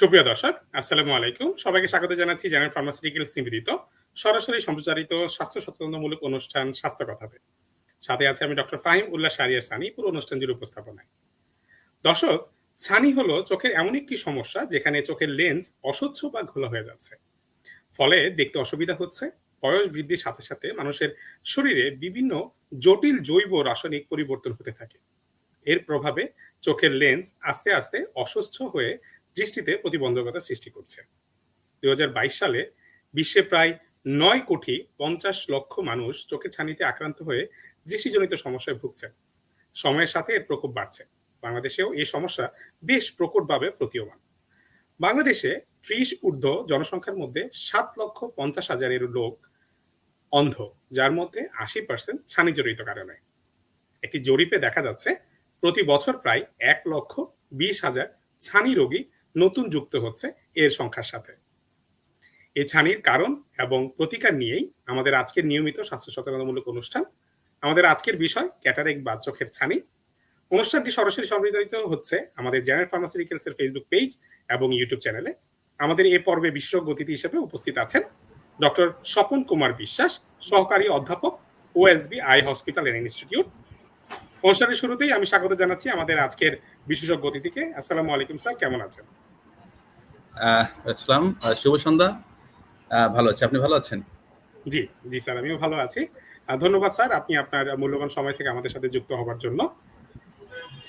সুপ্রিয় দর্শক, আসসালামু আলাইকুম। সবাইকে স্বাগত জানাচ্ছি জেনারেল ফার্মাসিউটিক্যালস নিবেদিত সরাসরি সম্প্রচারিত স্বাস্থ্য সচেতনমূলক অনুষ্ঠান স্বাস্থ্য কথাতে। সাথে আছে আমি ডক্টর ফাহিম উল্লাহ শারিয়ার সানি, পুরো অনুষ্ঠানটির উপস্থাপনায়। দর্শক ছানি হলো চোখের এমন একটি সমস্যা যেখানে চোখের লেন্স অস্বচ্ছ বা ঘোলা হয়ে যাচ্ছে। ফলে দেখতে অসুবিধা হচ্ছে, বয়স বৃদ্ধির সাথে সাথে মানুষের শরীরে বিভিন্ন জটিল জৈব রাসায়নিক পরিবর্তন হতে থাকে। এর প্রভাবে চোখের লেন্স আস্তে আস্তে অসুস্থ হয়ে দৃষ্টিতে প্রতিবন্ধকতা সৃষ্টি করছে। দুই হাজার বাইশ সালে বিশ্বে প্রায় নয় কোটি পঞ্চাশ লক্ষ মানুষ চোখের ছানিতে আক্রান্ত হয়ে দৃষ্টিজনিত সমস্যায় ভুগছে। সময়ের সাথে এর প্রকোপ বাড়ছে। বাংলাদেশেও এই সমস্যা বেশ প্রকটভাবে প্রতীয়মান। বাংলাদেশে ত্রিশ ঊর্ধ্ব জনসংখ্যার মধ্যে সাত লক্ষ পঞ্চাশ হাজারের লোক অন্ধ, যার মধ্যে আশি পার্সেন্ট ছানি জড়িত কারণে। একটি জরিপে দেখা যাচ্ছে, প্রতি বছর প্রায় এক লক্ষ বিশ হাজার ছানি রোগী নতুন যুক্ত হচ্ছে এর সংখ্যার সাথে। এ ছানির কারণ এবং প্রতিকার নিয়েই আমাদের আজকের নিয়মিত স্বাস্থ্য সচেতনতামূলক অনুষ্ঠান, আমাদের আজকের বিষয় ক্যাটারেক বা চোখের ছানি। অনুষ্ঠানটি সরাসরি সম্প্রচারিত হচ্ছে আমাদের জেনারেল ফার্মাসিউটিক্যালস এর ফেসবুক পেজ এবং ইউটিউব চ্যানেলে। আমাদের এ পর্বে বিশেষজ্ঞ অতিথি হিসেবে উপস্থিত আছেন ডক্টর স্বপন কুমার বিশ্বাস, সহকারী অধ্যাপক OSB eye hospital and institute. অনুষ্ঠানের শুরুতেই আমি স্বাগত জানাচ্ছি আমাদের আজকের বিশেষজ্ঞ অতিথিকে। আসসালামু আলাইকুম স্যার, কেমন আছেন? আসসালাম শুভ সন্ধ্যা। ভালো আছি। আপনি ভালো আছেন? জি জি স্যার, আমিও ভালো আছি। ধন্যবাদ স্যার, আপনি আপনার মূল্যবান সময় থেকে আমাদের সাথে যুক্ত হওয়ার জন্য।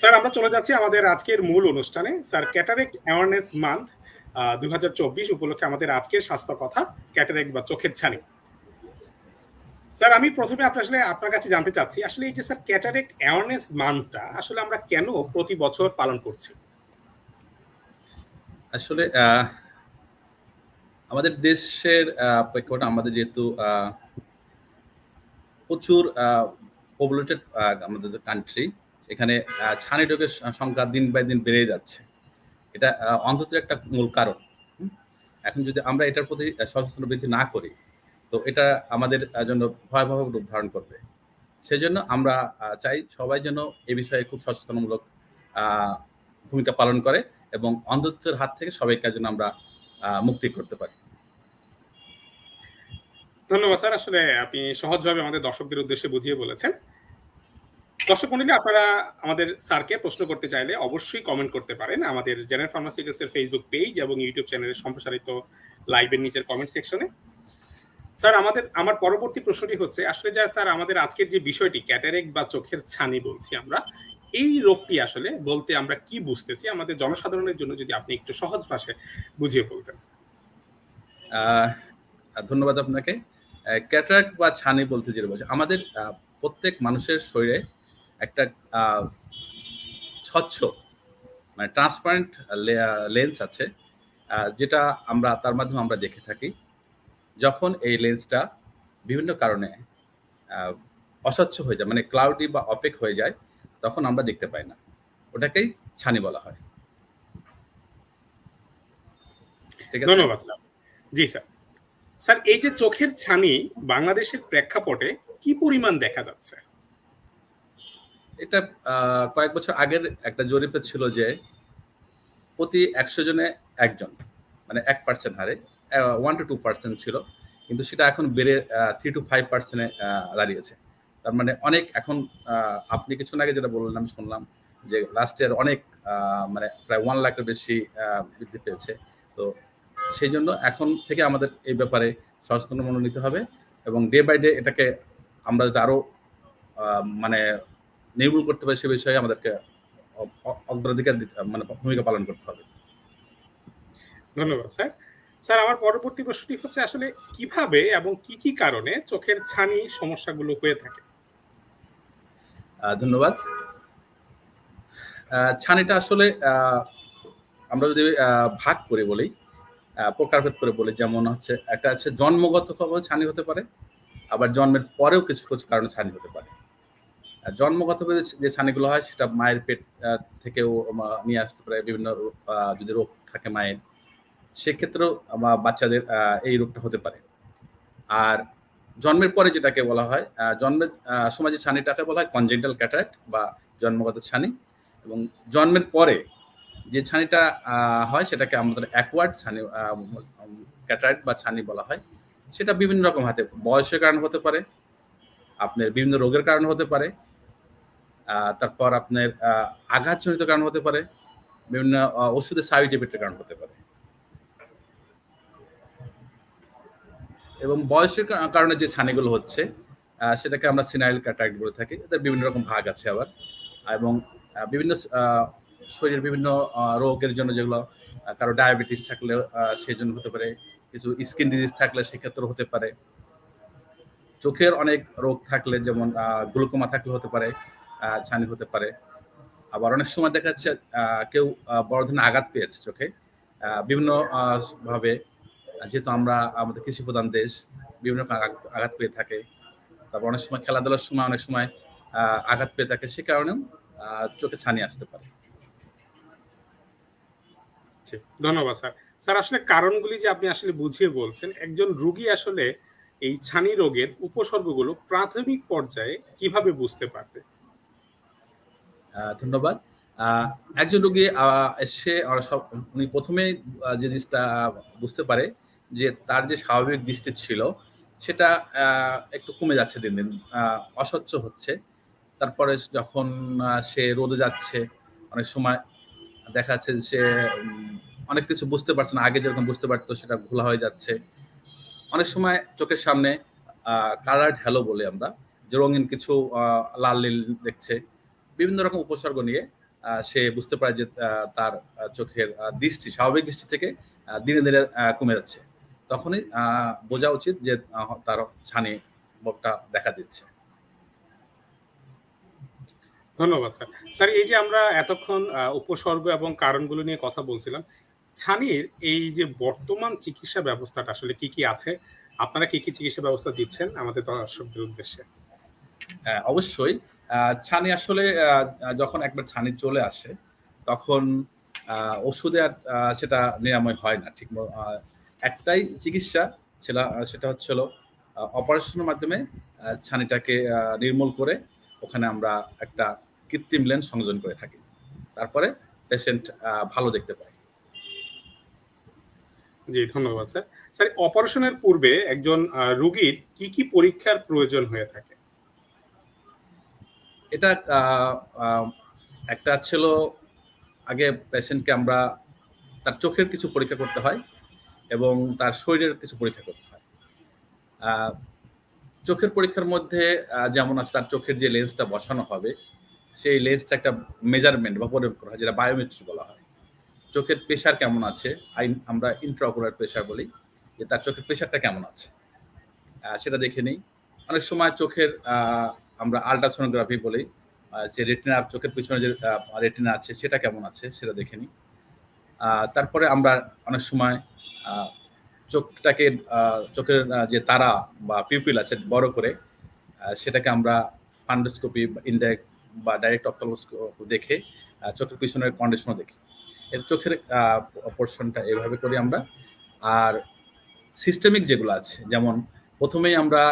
স্যার, আমরা চলে যাচ্ছি আমাদের আজকের মূল অনুষ্ঠানে। স্যার ক্যাটারেক্ট অ্যাওয়ারনেস মান্থ দু হাজার চব্বিশ উপলক্ষে আমাদের আজকের স্বাস্থ্য কথা ক্যাটারেক্ট বা চোখের ছানি। স্যার, আমি প্রথমে আপনার আসলে আপনার কাছে জানতে চাচ্ছি, আসলে এই যে স্যার ক্যাটারেক্ট অ্যাওয়ারনেস মান্থটা আসলে আমরা কেন প্রতি বছর পালন করছি? আসলে আমাদের দেশের প্রেক্ষাপটে আমাদের যেহেতু প্রচুর পপুলেটেড আমাদের কান্ট্রি এখানে ছানি রোগের সংখ্যা দিন বাই দিন বেড়ে যাচ্ছে। এটা অন্তত একটা মূল কারণ। এখন যদি আমরা এটার প্রতি সচেতন বৃদ্ধি না করি, তো এটা আমাদের জন্য ভয়াবহ রূপ ধারণ করবে। সেজন্য আমরা চাই সবাই যেন এ বিষয়ে খুব সচেতনমূলক ভূমিকা পালন করে। এবং অন্ধত্বের হাত থেকে সবাইকে যেন আমরা মুক্তি করতে পারি। ধন্যবাদ স্যার। আসলে আপনি সহজভাবে আমাদের দর্শকদের উদ্দেশ্যে বুঝিয়ে বলেছেন। দর্শক মন্ডলী, আপনারা আমাদের স্যারকে প্রশ্ন করতে চাইলে অবশ্যই কমেন্ট করতে পারেন আমাদের জেনারেল ফার্মাসিউটিক্যালস এর ফেসবুক পেজ এবং ইউটিউব চ্যানেলে সম্প্রসারিত লাইভের নিচের কমেন্ট সেকশনে স্যার, আমাদের, আমার পরবর্তী প্রশ্নটি হচ্ছে, আসলে যা স্যার, আমাদের আজকের যে বিষয়টি ক্যাটারেক বা চোখের ছানি বলছি আমরা এই রোগটি আসলে বলতে আমরা কি বুঝতেছি? আমাদের জনসাধারণের জন্য যদি আপনি একটু সহজ ভাষায় বুঝিয়ে বলতেন। ধন্যবাদ আপনাকে। ক্যাটারাক বা ছানি বলতে যেটা বলছে আমাদের প্রত্যেক মানুষের শরীরে একটা স্বচ্ছ মানে ট্রান্সপারেন্ট লেন্স আছে যেটা আমরা, তার মাধ্যমে আমরা দেখে থাকি। যখন এই লেন্সটা বিভিন্ন কারণে অস্বচ্ছ হয়ে যায় মানে ক্লাউডি বা অপেক হয়ে যায় তখন আমরা দেখতে পাই না। ওটাকেই ছানি বলা হয়। ধন্যবাদ স্যার। জি স্যার। স্যার এই যে চোখের ছানি বাংলাদেশের প্রেক্ষাপটে কি পরিমাণ দেখা যাচ্ছে? এটা কয়েক বছর আগের একটা জরিপে ছিল যে প্রতি একশো জনে একজন মানে এক পার্সেন্ট হারে ওয়ান টু টু পার্সেন্ট ছিল। কিন্তু সেটা এখন বেড়ে থ্রি টু ফাইভ পার্সেন্টে দাঁড়িয়েছে। তার মানে অনেক এখন আপনি কিছুদিন আগে যেটা বললেন আমি শুনলাম যে লাস্ট ইয়ার অনেক মানে প্রায় ওয়ান লাখের বেশি বৃদ্ধি পেয়েছে। তো সেই জন্য এখন থেকে আমাদের এই ব্যাপারে সচেতন মনে নিতে হবে এবং ডে বাই ডে এটাকে আমরা যদি আরও মানে নির্মূল করতে পারি সে বিষয়ে আমাদেরকে অগ্রাধিকার দিতে মানে ভূমিকা পালন করতে হবে। ধন্যবাদ, স্যার। স্যার, আমার পরবর্তী প্রশ্নটি হচ্ছে আসলে কীভাবে এবং কি কি কারণে চোখের ছানি সমস্যাগুলো হয়ে থাকে? ধন্যবাদ। ছানিটা আসলে আমরা যদি ভাগ করে বলি প্রকারভেদ করে বলি, যেমন হচ্ছে, একটা আছে জন্মগতভাবে ছানি হতে পারে, আবার জন্মের পরেও কিছু কিছু কারণে ছানি হতে পারে। জন্মগতভাবে যে ছানিগুলো হয়, সেটা মায়ের পেট থেকেও নিয়ে আসতে পারে, বিভিন্ন যদি রোগ থাকে মায়ের, সেক্ষেত্রেও বাচ্চাদের এই রোগটা হতে পারে। আর জন্মের পরে যেটাকে বলা হয় জন্মের সময় যে ছানিটাকে বলা হয় কনজেন্টাল ক্যাটারাক্ট বা জন্মগত ছানি। এবং জন্মের পরে যে ছানিটা হয় সেটাকে আমাদের অ্যাকওয়ার্ড ছানি ক্যাটারাইট বা ছানি বলা হয়। সেটা বিভিন্ন রকম হাতে, বয়সের কারণে হতে পারে, আপনার বিভিন্ন রোগের কারণে হতে পারে তারপর আপনার আঘাতজনিত কারণ হতে পারে, বিভিন্ন ওষুধের সাইড এফেক্টের কারণ হতে পারে। এবং বয়সের কারণে যে ছানিগুলো হচ্ছে সেটাকে আমরা সিনাইল ক্যাটারাইট বলে থাকি। এদের বিভিন্ন রকম ভাগ আছে আবার। এবং বিভিন্ন শরীরের বিভিন্ন রোগের জন্য যেগুলো কারও ডায়াবেটিস থাকলে সেই জন্য হতে পারে। কিছু স্কিন ডিজিজ থাকলে সেক্ষেত্রে হতে পারে। চোখের অনেক রোগ থাকলে যেমন গ্লুকোমা থাকলে হতে পারে ছানি হতে পারে। আবার অনেক সময় দেখা যাচ্ছে কেউ বড় ধরনের আঘাত পেয়েছে চোখে। বিভিন্ন ভাবে যেহেতু আমরা আমাদের কৃষি প্রধান দেশ বিভিন্ন রকম আঘাত পেয়ে থাকে। তারপর অনেক সময় খেলাধুলার সময় অনেক সময় আঘাত পেয়ে থাকে সে কারণেও চোখে ছানি আসতে পারে। ধন্যবাদ স্যার। স্যার আসলে কারণগুলি যে আপনি আসলে বুঝিয়ে বলছেন একজন রোগী আসলে এই ছানি রোগের উপসর্গগুলো প্রাথমিক পর্যায়ে কীভাবে বুঝতে পারবে? আহ, ধন্যবাদ। আহ, একজন রোগী সব উনি প্রথমেই যে জিনিসটা বুঝতে পারে যে তার যে স্বাভাবিক দৃষ্টি ছিল, সেটা একটু কমে যাচ্ছে দিন দিন অস্বচ্ছ হচ্ছে। তারপরে যখন সে রোদে যাচ্ছে, অনেক সময় দেখা যাচ্ছে যে সে অনেক কিছু বুঝতে পারছে না, আগে যেরকম বুঝতে পারতো সেটা ঘোলা হয়ে যাচ্ছে। অনেক সময় চোখের সামনে কালার্ড হ্যালো বলে আমরা, যে রঙিন কিছু লাল নীল দেখছে। বিভিন্ন রকম উপসর্গ নিয়ে সে বুঝতে পারে যে তার চোখের দৃষ্টি, স্বাভাবিক দৃষ্টি থেকে দিনে দিনে কমে যাচ্ছে। তখনই বোঝা উচিত যে তার ছানি মুখটা দেখা দিচ্ছে। ধন্যবাদ স্যার। স্যার এই যে আমরা এতক্ষণ উপসর্গ এবং কারণগুলো নিয়ে কথা বলছিলাম ছানির এই যে বর্তমান চিকিৎসা ব্যবস্থাটা আসলে কি কি আছে? আপনারা কি কি চিকিৎসা ব্যবস্থা দিচ্ছেন আমাদের দর্শকদের উদ্দেশ্যে? হ্যাঁ, অবশ্যই। আহ, ছানি আসলে আহ, যখন একবার ছানি চলে আসে তখন আহ, ওষুধে আর সেটা নিরাময় হয় না। ঠিক একটাই চিকিৎসা ছিল সেটা হচ্ছিল অপারেশনের মাধ্যমে ছানিটাকে নির্মূল করে ওখানে আমরা একটা কৃত্রিম লেন্স সংযোজন করে থাকি। তারপরে পেশেন্ট ভালো দেখতে পায়। জি ধন্যবাদ স্যার। স্যার অপারেশনের পূর্বে একজন রোগীর কি কি পরীক্ষার প্রয়োজন হয়ে থাকে? এটা একটা ছিল আগে পেশেন্টকে আমরা তার চোখের কিছু পরীক্ষা করতে হয়। এবং তার শরীরের কিছু পরীক্ষা করতে হয়। চোখের পরীক্ষার মধ্যে যেমন আছে তার চোখের যে লেন্সটা বসানো হবে, সেই লেন্সটা একটা মেজারমেন্ট বা পরিমাপ করা হয়, যেটা বায়োমেট্রি বলা হয়। চোখের প্রেশার কেমন আছে? আমরা ইন্ট্রাকুলার প্রেশার বলি, যে তার চোখের প্রেশারটা কেমন আছে? সেটা দেখে নিই। অনেক সময় চোখের আমরা আলট্রাসোনোগ্রাফি বলি যে রেটিনা চোখের পিছনে যে রেটিনা আছে, সেটা কেমন আছে, সেটা দেখে নিই। তারপরে আমরা অনেক সময় চোখটাকে চোখের যে তারা বা পিউপিল আছে বড় করে সেটাকে আমরা ফান্ডোস্কোপি ইনডাইরেক্ট বা ডাইরেক্ট অপথলমোস্কোপ দেখে চোখের পিছনের কন্ডিশনও দেখি। এর চোখের পোর্শনটা এভাবে করি আমরা। আর সিস্টেমিক যেগুলো আছে, যেমন প্রথমেই আমরা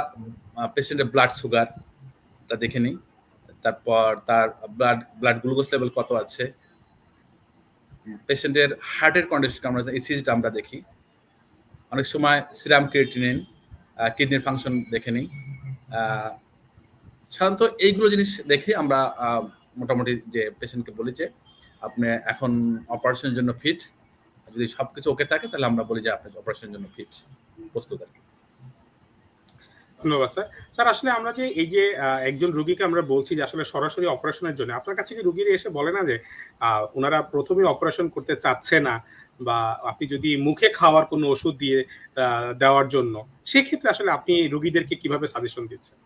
পেশেন্টের ব্লাড সুগারটা দেখে নিই। তারপর তার ব্লাড ব্লাড গ্লুকোজ লেভেল কত আছে? পেশেন্টের হার্টের কন্ডিশন আমরা ইসিজিটা আমরা দেখি। অনেক সময় সিরাম ক্রিয়েটিনিন কিডনির ফাংশন দেখে নিই। সাধারণত এইগুলো জিনিস দেখে আমরা মোটামুটি যে পেশেন্টকে বলি যে, আপনি এখন অপারেশনের জন্য ফিট যদি সব কিছু ওকে থাকে, তাহলে আমরা বলি যে আপনি অপারেশনের জন্য ফিট প্রস্তুত আর কি। ধন্যবাদ স্যার স্যার, আসলে আমরা যে এই যে একজন রোগীকে আমরা বলছি যে আসলে সরাসরি অপারেশনের জন্য, আপনার কাছে কি রুগীরা এসে বলে না যে ওনারা প্রথমে অপারেশন করতে চাচ্ছে না বা আপনি যদি মুখে খাওয়ার কোনো ওষুধ দিয়ে দেওয়ার জন্য, সেক্ষেত্রে আসলে আপনি রুগীদেরকে কীভাবে সাজেশন দিচ্ছেন?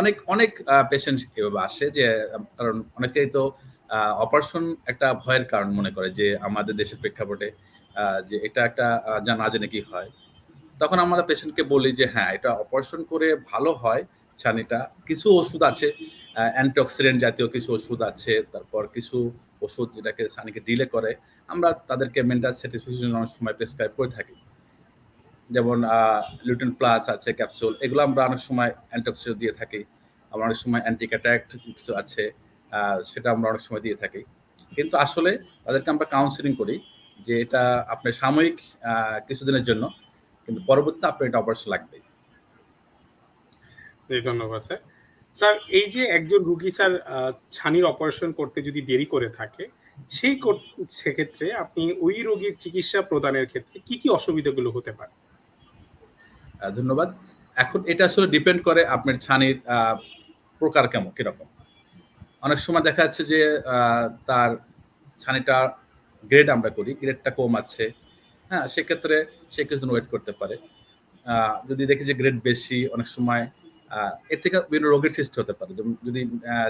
অনেক অনেক পেশেন্ট এভাবে আসে যে, কারণ অনেকেই তো অপারেশন একটা ভয়ের কারণ মনে করে যে, আমাদের দেশের প্রেক্ষাপটে যে এটা একটা যা না জেনে কি হয়। তখন আমরা পেশেন্টকে বলি যে হ্যাঁ এটা অপারেশন করে ভালো হয় ছানিটা। কিছু ওষুধ আছে অ্যান্টিঅক্সিডেন্ট জাতীয় কিছু ওষুধ আছে, তারপর কিছু ওষুধ যেটাকে ছানিকে ডিলে করে। আমরা তাদেরকে মেন্টাল স্যাটিসফ্যাকশন অনেক সময় প্রেসক্রাইব করে থাকি। যেমন লিউটেন প্লাস আছে ক্যাপসুল এগুলো আমরা অনেক সময় অ্যান্টিঅক্সিডেন্ট দিয়ে থাকি। আমরা অনেক সময় অ্যান্টি ক্যাটাক্ট কিছু আছে সেটা আমরা অনেক সময় দিয়ে থাকি। কিন্তু আসলে তাদেরকে আমরা কাউন্সিলিং করি যে, এটা আপনার সাময়িক কিছুদিনের জন্য কিন্তু পরবর্তীতে আপনার এটা অপারেশন লাগবে ধন্যবাদ স্যার। স্যার এই যে একজন রুগী স্যার ছানির অপারেশন করতে যদি দেরি করে থাকে সেই সেক্ষেত্রে আপনি ওই রোগীর চিকিৎসা প্রদানের ক্ষেত্রে কি কি অসুবিধাগুলো হতে পারে? ধন্যবাদ। এখন এটা আসলে ডিপেন্ড করে আপনার ছানির আহ, প্রকার কেমন কীরকম। অনেক সময় দেখা যাচ্ছে যে আহ, তার ছানিটা গ্রেড আমরা করি গ্রেডটা কম আছে হ্যাঁ সেক্ষেত্রে সে কিছুদিন ওয়েট করতে পারে। যদি দেখি যে গ্রেড বেশি, অনেক সময় এর থেকে বিভিন্ন রোগের সৃষ্টি হতে পারে। যেমন যদি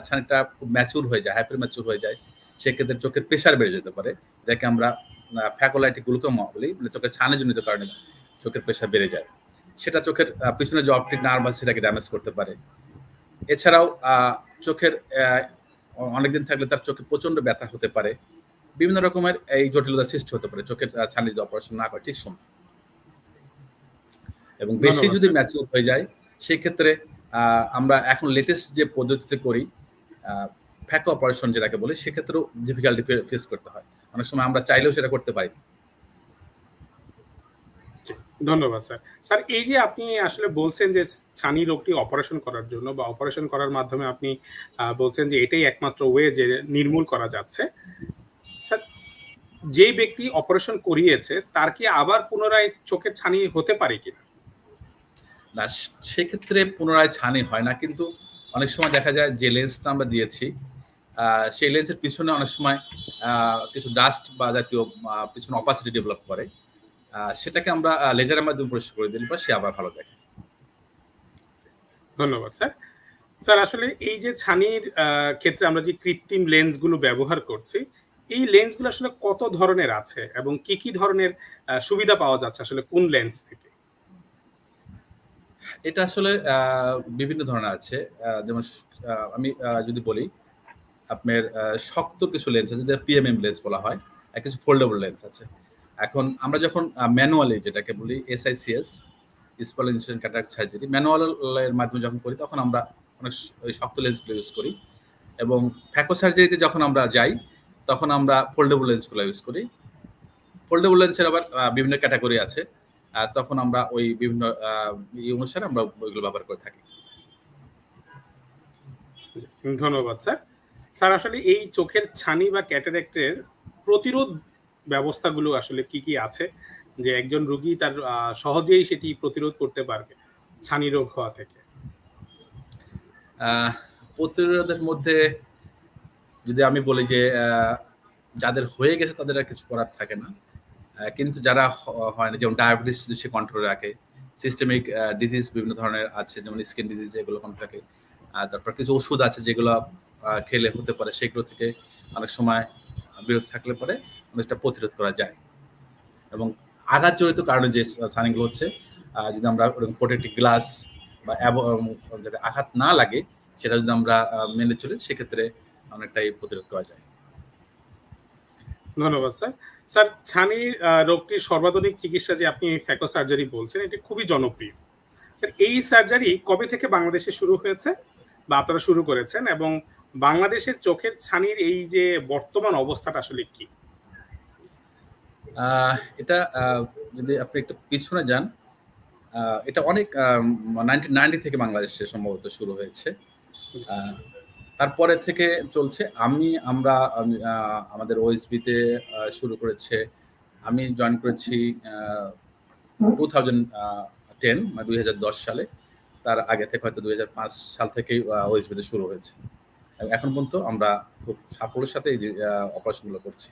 ছানিটা খুব ম্যাচুর হয়ে যায় হাইপার ম্যাচুর হয়ে যায়, সেক্ষেত্রে চোখের প্রেশার বেড়ে যেতে পারে। যাকে আমরা ফ্যাকোলাইটি গ্লুকোমা বলি মানে চোখের ছানিজনিত কারণে চোখের প্রেশার বেড়ে যায়। সেটা চোখের পিছনে যে অপটিক নার্ভ আছে, সেটাকে ড্যামেজ করতে পারে। এছাড়াও চোখের অনেকদিন থাকলে তার চোখে প্রচণ্ড ব্যথা হতে পারে। বিভিন্ন রকমের এই জটিলতা সৃষ্টি হতে পারে চোখের ছানি যদি অপারেশন না করে ঠিক সময়। এবং বেশি যদি। ম্যাচিউর হয়ে যায় সেই ক্ষেত্রে আহ, আমরা এখন লেটেস্ট যে পদ্ধতিতে করি ফ্যাকো অপারেশন যেটাকে বলি সেক্ষেত্রেও ডিফিকাল্টি ফেস করতে হয়। অনেক সময় আমরা চাইলেও সেটা করতে পারি ধন্যবাদ স্যার স্যার এই যে আপনি আসলে বলছেন যে ছানি রোগটি অপারেশন করার জন্য বা অপারেশন করার মাধ্যমে আপনি বলছেন যে এটাই একমাত্র ওয়ে যে নির্মূল করা যাচ্ছে যেই ব্যক্তি অপারেশন করিয়েছে তার কি আবার পুনরায় চোখের ছানি হতে পারে কিনা? না সেক্ষেত্রে পুনরায় ছানি হয় না কিন্তু অনেক সময় দেখা যায় যে লেন্সটা আমরা দিয়েছি সেই লেন্সের পিছনে অনেক সময় কিছু ডাস্ট বা জাতীয় পিছনে অপাসিটি ডেভেলপ করে সেটাকে আমরা লেজারের মাধ্যমে পরিষ্কার করে দিলে পর সে আবার ভালো দেখে। ধন্যবাদ স্যার। স্যার আসলে এই যে ছানির ক্ষেত্রে আমরা যে কৃত্রিম লেন্সগুলো ব্যবহার করছি এই লেন্সগুলো আসলে কত ধরনের আছে এবং কি কি ধরনের সুবিধা পাওয়া যাচ্ছে আসলে কোন লেন্স থেকে? এটা আসলে বিভিন্ন ধরনের আছে। যেমন আমি যদি বলি, আপনার শক্ত কিছু লেন্স আছে, যেটা পিএমএম লেন্স বলা হয়, আর কিছু ফোল্ডেবল লেন্স আছে। এখন আমরা যখন ম্যানুয়ালি যেটাকে বলি এসআইসিএস স্পল ইনসিডেন্ট ক্যাটারাক্ট সার্জারি ম্যানুয়ালের মাধ্যমে যখন করি, তখন আমরা অনেক শক্ত লেন্সগুলো ইউজ করি। এবং ফ্যাকো সার্জারিতে যখন আমরা যাই তখন আমরা ফোল্ডেবল লেন্সগুলো ইউজ করি। ফোল্ডেবল লেন্সের আবার বিভিন্ন ক্যাটাগরি আছে। তখন আমরা ওই বিভিন্ন ই অনুসারে আমরা ওইগুলো ব্যবহার করে থাকি। ধন্যবাদ স্যার। স্যার আসলে এই চোখের ছানি বা ক্যাটারেক্টের প্রতিরোধ ব্যবস্থাগুলো আসলে কি কি আছে? যে একজন রোগী তার সহজেই সেটি প্রতিরোধ করতে পারবে ছানি রোগ হওয়া থেকে। আহ, প্রতিরোধের মধ্যে যদি আমি বলি যে যাদের হয়ে গেছে তাদের আর কিছু করার থাকে না। কিন্তু যারা হয় না, যেমন ডায়াবেটিস যদি সে কন্ট্রোলে রাখে সিস্টেমিক ডিজিজ বিভিন্ন ধরনের আছে, যেমন স্কিন ডিজিজ এগুলো কম থাকে। তারপর কিছু ওষুধ আছে যেগুলো খেলে হতে পারে, সেগুলো থেকে অনেক সময় বিরত থাকলে পরে অনেকটা প্রতিরোধ করা যায়। এবং আঘাত জড়িত কারণে যে সানিগুলো হচ্ছে যদি আমরা ওরকম প্রোটেক্টিভ গ্লাস বা যাতে আঘাত না লাগে, সেটা যদি আমরা মেনে চলি, সেক্ষেত্রে অনেকটাই প্রতিরোধ করা যায়। ধন্যবাদ স্যার। স্যার ছানির আহ, রোগটির সর্বাধুনিক চিকিৎসা যে আপনি ফ্যাকো সার্জারি বলছেন এটি খুবই জনপ্রিয়। স্যার এই সার্জারি কবে থেকে বাংলাদেশে শুরু হয়েছে বা আপনারা শুরু করেছেন এবং বাংলাদেশের চোখের ছানির এই যে বর্তমান অবস্থাটা আসলে কি? আহ, এটা আহ, যদি আপনি একটু পিছনে যান আহ, এটা অনেক নাইনটিন নাইনটি থেকে বাংলাদেশে সম্ভবত শুরু হয়েছে। তারপরে থেকে চলছে, আমি, আমরা আমাদের ওএসবিতে শুরু করেছে, আমি জয়েন করেছি টু থাউজেন্ড টেন মানে দুই হাজার দশ সালে, তার আগে থেকে হয়তো দুই হাজার পাঁচ সাল থেকেই ওএসবিতে শুরু হয়েছে। এখন পর্যন্ত আমরা খুব সাফল্যের সাথে অপারেশনগুলো করছি।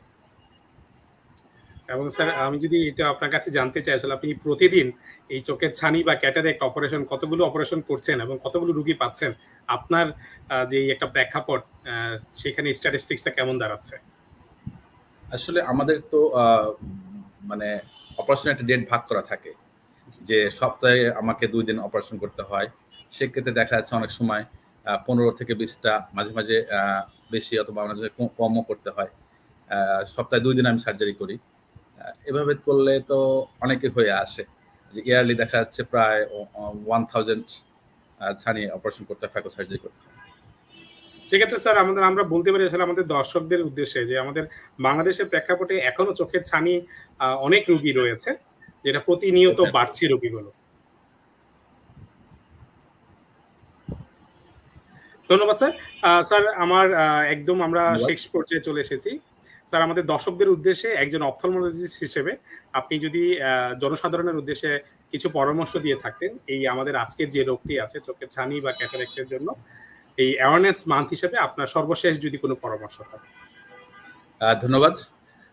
এবং স্যার, আমি যদি এটা আপনার কাছে জানতে চাই, আসলে আপনি প্রতিদিন এই চোখের ছানি বা ক্যাটারেক্ট অপারেশন কতগুলো অপারেশন করছেন এবং কতগুলো রুগী পাচ্ছেন? আপনার যে একটা প্রেক্ষাপট সেখানে স্ট্যাটিস্টিক্সটা কেমন দাঁড়াচ্ছে? আসলে আমাদের তো মানে অপারেশন একটা ডেট ভাগ করা থাকে। যে সপ্তাহে আমাকে দুই দিন অপারেশন করতে হয়। সেক্ষেত্রে দেখা যাচ্ছে অনেক সময় পনেরো থেকে বিশটা, মাঝে মাঝে বেশি অথবা মাঝে কমও করতে হয়। সপ্তাহে দুই দিন আমি সার্জারি করি। এভাবে করলে তো অনেকে হয়ে আসে। ইয়ারলি দেখা যাচ্ছে প্রায় ওয়ান থাউজেন্ড ছানি অপারেশন করতে হয় সার্জারি করতে হয় সেক্ষেত্রে স্যার আমাদের আমরা বলতে পারি আসলে আমাদের দর্শকদের উদ্দেশ্যে যে আমাদের বাংলাদেশের প্রেক্ষাপটে এখনও চোখের ছানি অনেক রোগী রয়েছে। যেটা প্রতিনিয়ত বাড়ছে রোগীগুলো। ধন্যবাদ স্যার। স্যার আমার একদম আমরা শেষ পর্যায়ে চলে এসেছি। স্যার আমাদের দর্শকদের উদ্দেশ্যে একজন অপথলমোলজিস্ট হিসেবে আপনি যদি জনসাধারণের উদ্দেশ্যে কিছু পরামর্শ দিয়ে থাকতেন, এই আমাদের আজকের যে রোগটি আছে চোখের ছানি বা ক্যাটারাক্ট এর জন্য এই অ্যাওয়ারনেস মান্থ হিসেবে আপনার সর্বশেষ যদি কোনো পরামর্শ থাকে। ধন্যবাদ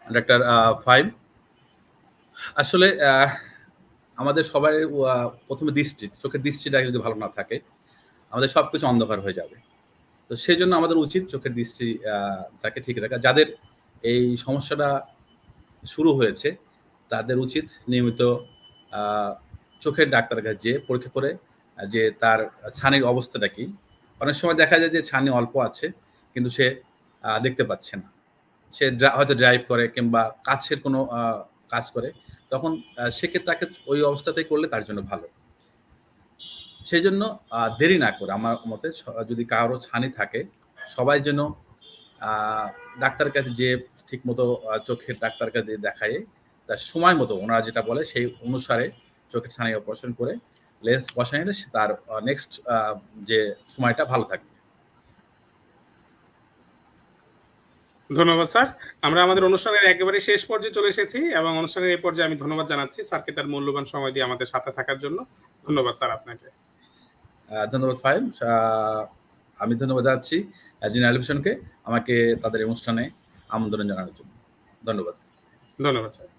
ডাক্তার আ ফাহিম। আসলে আমাদের সবার প্রথমে ১ম দৃষ্টি, চোখের দৃষ্টিটা যদি ভালো না থাকে, আমাদের সব কিছু অন্ধকার হয়ে যাবে। তো সেই জন্য আমাদের উচিত চোখের দৃষ্টি টাকে ঠিক রাখা। যাদের এই সমস্যাটা শুরু হয়েছে, তাদের উচিত নিয়মিত চোখের ডাক্তারের কাছে যেয়ে পরীক্ষা করে যে তার ছানির অবস্থাটা কি? অনেক সময় দেখা যায় যে ছানি অল্প আছে, কিন্তু সে দেখতে পাচ্ছে না। সে হয়তো ড্রাইভ করে কিংবা কাছের কোনো কাজ করে। তখন সেক্ষেত্রে তাকে ওই অবস্থাতেই করলে তার জন্য ভালো। সেই জন্য দেরি না করে আমার মতে যদি কারও ছানি থাকে, সবাই যেন আ ডাক্তারের কাছে যেয়ে ঠিকমতো চোখের ডাক্তার কাছে দেখায়ে তার সময় মতো ওনারা যেটা বলে সেই অনুসারে চোখের ছানি অপারেশন করে লেন্স বসায় নিলে তার নেক্সট যে সময়টা ভালো থাকবে। ধন্যবাদ স্যার। আমরা আমাদের অনুষ্ঠানের একেবারে শেষ পর্যায়ে চলে এসেছি এবং অনুষ্ঠানের এই পর্যায়ে আমি ধন্যবাদ জানাচ্ছি স্যারকে তার মূল্যবান সময় দিয়ে আমাদের সাথে থাকার জন্য। ধন্যবাদ স্যার আপনাকে। ধন্যবাদ ফাহিম। আমি ধন্যবাদ জানাচ্ছি আ জি আমাকে তাদের অনুষ্ঠানে আমন্ত্রণ জানানোর জন্য। ধন্যবাদ। ধন্যবাদ স্যার।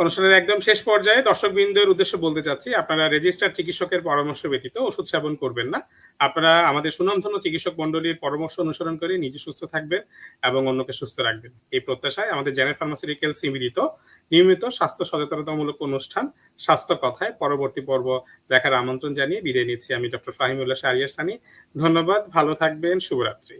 অনুষ্ঠানের একদম শেষ পর্যায়ে দর্শক দর্শকবৃন্দের উদ্দেশ্যে বলতে চাচ্ছি, আপনারা রেজিস্টার্ড চিকিৎসকের পরামর্শ ব্যতীত ওষুধ সেবন করবেন না। আপনারা আমাদের সুনামধন্য চিকিৎসক মণ্ডলীর পরামর্শ অনুসরণ করে নিজে সুস্থ থাকবেন এবং অন্যকে সুস্থ রাখবেন। এই প্রত্যাশায় আমাদের জেনারেল ফার্মাসিউটিক্যালস নিবেদিত নিয়মিত স্বাস্থ্য সচেতনতামূলক অনুষ্ঠান স্বাস্থ্য কথায় পরবর্তী পর্ব দেখার আমন্ত্রণ জানিয়ে বিদায় নিচ্ছি আমি ডক্টর ফাহিমুল্লাহ শাহরিয়ার সানি। ধন্যবাদ, ভালো থাকবেন, শুভরাত্রি।